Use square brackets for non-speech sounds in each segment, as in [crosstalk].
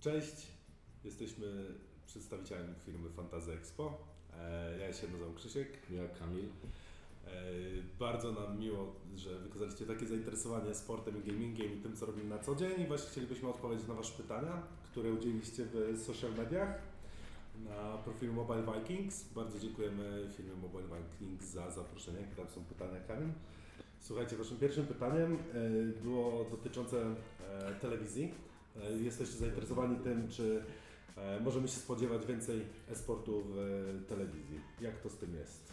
Cześć, jesteśmy przedstawicielem firmy Fantazy Expo. E, Ja się nazywam Krzysiek. Ja Kamil. E, Bardzo nam miło, że wykazaliście takie zainteresowanie sportem i gamingiem i tym, co robimy na co dzień. I właśnie chcielibyśmy odpowiedzieć na Wasze pytania, które udzieliliście w social mediach na profilu Mobile Vikings. Bardzo dziękujemy firmie Mobile Vikings za zaproszenie. Jakie tam są pytania, Kamil? Słuchajcie, Waszym pierwszym pytaniem e, było dotyczące telewizji. E, Jesteście zainteresowani tym, czy e, możemy się spodziewać więcej e-sportu w e, telewizji. Jak to z tym jest?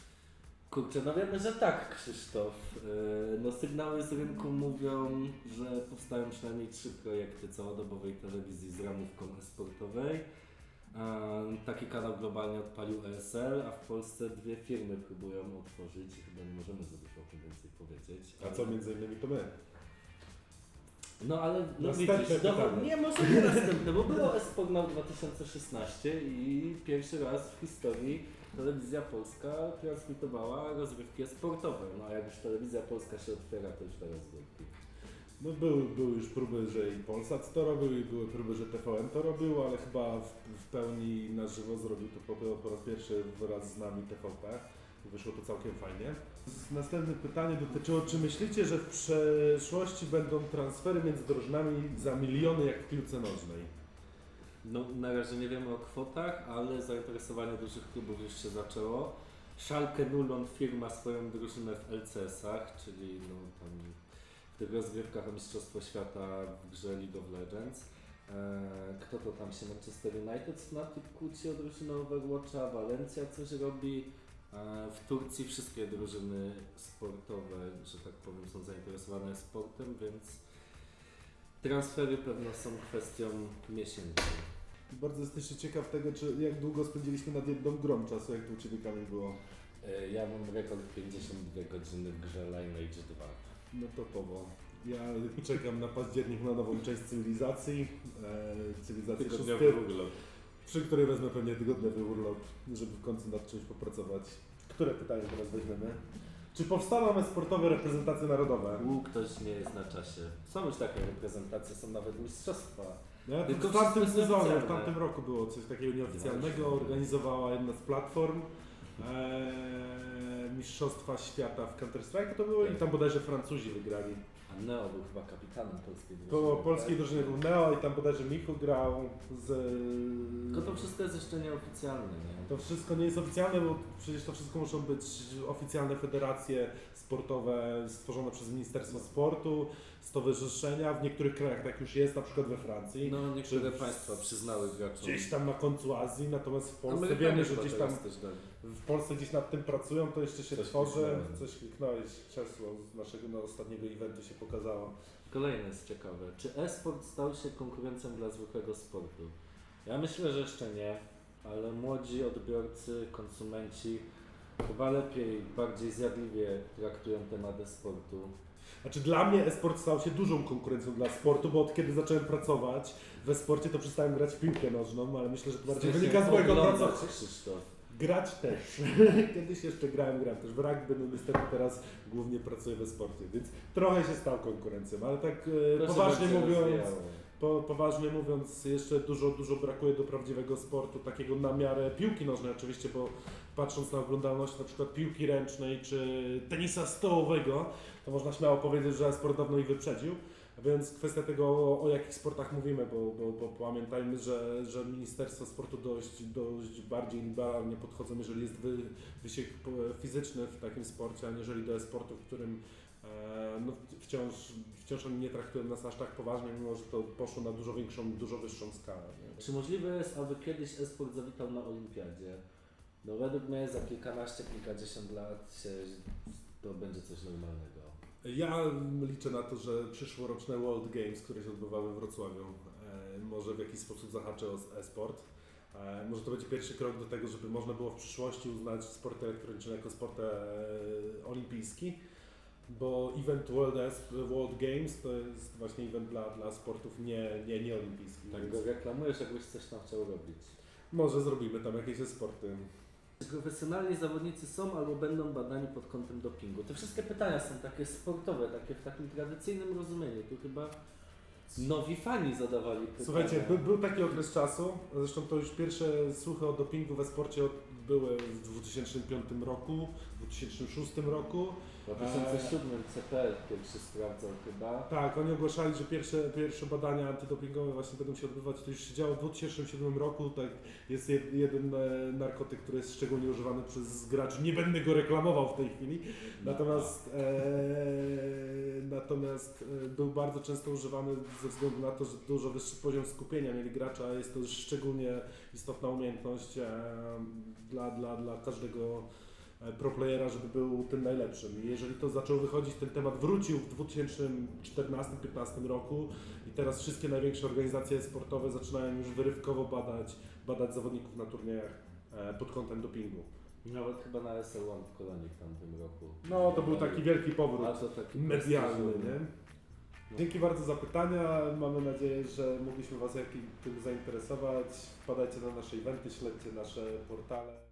Kurczę, no wiemy, że tak, Krzysztof. No sygnały z rynku mówią, że powstają przynajmniej trzy projekty całodobowej telewizji z ramówką sportowej. Taki kanał globalnie odpalił ESL, a w Polsce dwie firmy próbują otworzyć. Chyba nie możemy za dużo o tym więcej powiedzieć. A co między innymi to my? No ale no Następne widzisz, dowód, pytanie. nie może nie następne, bo było Esport Now 2016 i pierwszy raz w historii telewizja polska transmitowała rozgrywki sportowe. No a jak już telewizja polska się otwiera, to już teraz wielki. No były, były już próby, że i Polsat to robił i były próby, że TVN to robił, ale chyba w, w pełni na żywo zrobił to po, po raz pierwszy wraz z nami TVP. Wyszło to całkiem fajnie. Następne pytanie dotyczyło, czy myślicie, że w przyszłości będą transfery między drużynami za miliony jak w piłce nożnej? No na razie nie wiemy o kwotach, ale zainteresowanie dużych klubów już się zaczęło. Schalke Nulon firma swoją drużynę w LCS-ach, czyli no, tam w tych rozgrywkach o Mistrzostwo Świata w grze League of Legends. Eee, Kto to tam się Manchester United Fnatic kłóci o drużynę Overwatcha, Valencia coś robi. Eee, W Turcji wszystkie drużyny sportowe, że tak powiem, są zainteresowane sportem, więc transfery pewno są kwestią miesięcy. Bardzo jesteście ciekaw tego, czy jak długo spędziliśmy nad jedną grą czasu, jak to u Ciebie Kamil było? E, Ja mam rekord 52 godziny w grze Lineage 2. No to powo. Ja czekam na październik na nową część cywilizacji. E, cywilizacja Tygodniowy urlop. przy której wezmę pewnie tygodniowy urlop, żeby w końcu nad czymś popracować. Które pytanie teraz weźmiemy? Czy powstaną sportowe reprezentacje narodowe? U, ktoś nie jest na czasie. Są już takie reprezentacje, są nawet mistrzostwa. No, Tylko w tamtym sezonie, w tamtym roku było coś takiego nieoficjalnego. Organizowała jedna z platform e, Mistrzostwa Świata w Counter-Strike to było i tam bodajże Francuzi wygrali. A Neo był chyba kapitanem polskiej drużyny. Po tak? polskiej drużynie był Neo i tam bodajże Michu grał z... Tylko to wszystko jest jeszcze nieoficjalne, nie? To wszystko nie jest oficjalne, bo przecież to wszystko muszą być oficjalne federacje sportowe stworzone przez Ministerstwo Sportu, stowarzyszenia. W niektórych krajach tak już jest, na przykład we Francji. No niektóre Czy- państwa przyznały graczom. Gdzieś tam na końcu Azji, natomiast w Polsce Amerykanie wiemy, że gdzieś teraz tam dali. w Polsce gdzieś nad tym pracują, to jeszcze się Coś tworzy. kliknąłem. Coś kliknąłeś, krzesło z naszego no, ostatniego eventu się pokazało. Kolejne jest ciekawe. Czy e-sport stał się konkurencją dla zwykłego sportu? Ja myślę, że jeszcze nie, ale młodzi odbiorcy, konsumenci chyba lepiej, bardziej zjadliwie traktują temat e-sportu. Znaczy dla mnie e-sport stał się dużą konkurencją dla sportu, bo od kiedy zacząłem pracować we sporcie, to przestałem grać w piłkę nożną, ale myślę, że to bardziej wynika z mojego pracowania. Grać też. [laughs] Kiedyś jeszcze grałem, grałem też w rugby, no niestety teraz głównie pracuję we sporcie, więc trochę się stał konkurencją, ale tak e, poważnie mówiąc. Po, poważnie mówiąc, jeszcze dużo, dużo brakuje do prawdziwego sportu, takiego na miarę piłki nożnej oczywiście, bo patrząc na oglądalność na przykład piłki ręcznej czy tenisa stołowego, to można śmiało powiedzieć, że sport dawno ich wyprzedził. Więc kwestia tego, o, jakich sportach mówimy, bo, bo, bo pamiętajmy, że, że Ministerstwo Sportu dość, dość bardziej liberalnie podchodzą, jeżeli jest wy, wysiłek fizyczny w takim sporcie, aniżeli do e-sportu, w którym no, wciąż, wciąż oni nie traktują nas aż tak poważnie, mimo że to poszło na dużo większą, dużo wyższą skalę. Nie? Czy możliwe jest, aby kiedyś e-sport zawitał na olimpiadzie? No według mnie za kilkanaście, kilkadziesiąt lat się, to będzie coś normalnego. Ja liczę na to, że przyszłoroczne World Games, które się odbywały w Wrocławiu, e, może w jakiś sposób zahaczy o e-sport. E, może to będzie pierwszy krok do tego, żeby można było w przyszłości uznać sport elektroniczny jako sport e, olimpijski, bo event World, World Games to jest właśnie event dla, dla sportów nie, nie, nie olimpijskich. Tak go reklamujesz, jakbyś coś tam chciał robić. może zrobimy tam jakieś sporty. Czy profesjonalni zawodnicy są albo będą badani pod kątem dopingu? Te wszystkie pytania są takie sportowe, takie w takim tradycyjnym rozumieniu. Tu chyba Nowi fani zadawali pytania. Słuchajcie, by, był taki okres czasu, zresztą to już pierwsze słuchy o dopingu we sporcie były w 2005 roku, w 2006 roku. W 2007 CPL pierwszy sprawdzał chyba. Tak, oni ogłaszali, że pierwsze, pierwsze badania antydopingowe właśnie będą się odbywać. To już się działo w 2007 roku. Tak, jest jed, jeden e, narkotyk, który jest szczególnie używany przez graczy. Nie będę go reklamował w tej chwili. Natomiast, e, natomiast e, był bardzo często używany ze względu na to, że dużo wyższy poziom skupienia mieli gracza. Jest to szczególnie istotna umiejętność e, dla, dla, dla każdego e, proplayera, żeby był tym najlepszym. I jeżeli to zaczął wychodzić, ten temat wrócił w 2014-2015 roku i teraz wszystkie największe organizacje sportowe zaczynają już wyrywkowo badać, badać zawodników na turniejach pod kątem dopingu. Nawet chyba na SL1 w Kolonii w tamtym roku. No to był taki wielki A powrót to taki medialny, nie? Dzięki bardzo za pytania. Mamy nadzieję, że mogliśmy Was jakim tym zainteresować. Wpadajcie na nasze eventy, śledźcie nasze portale.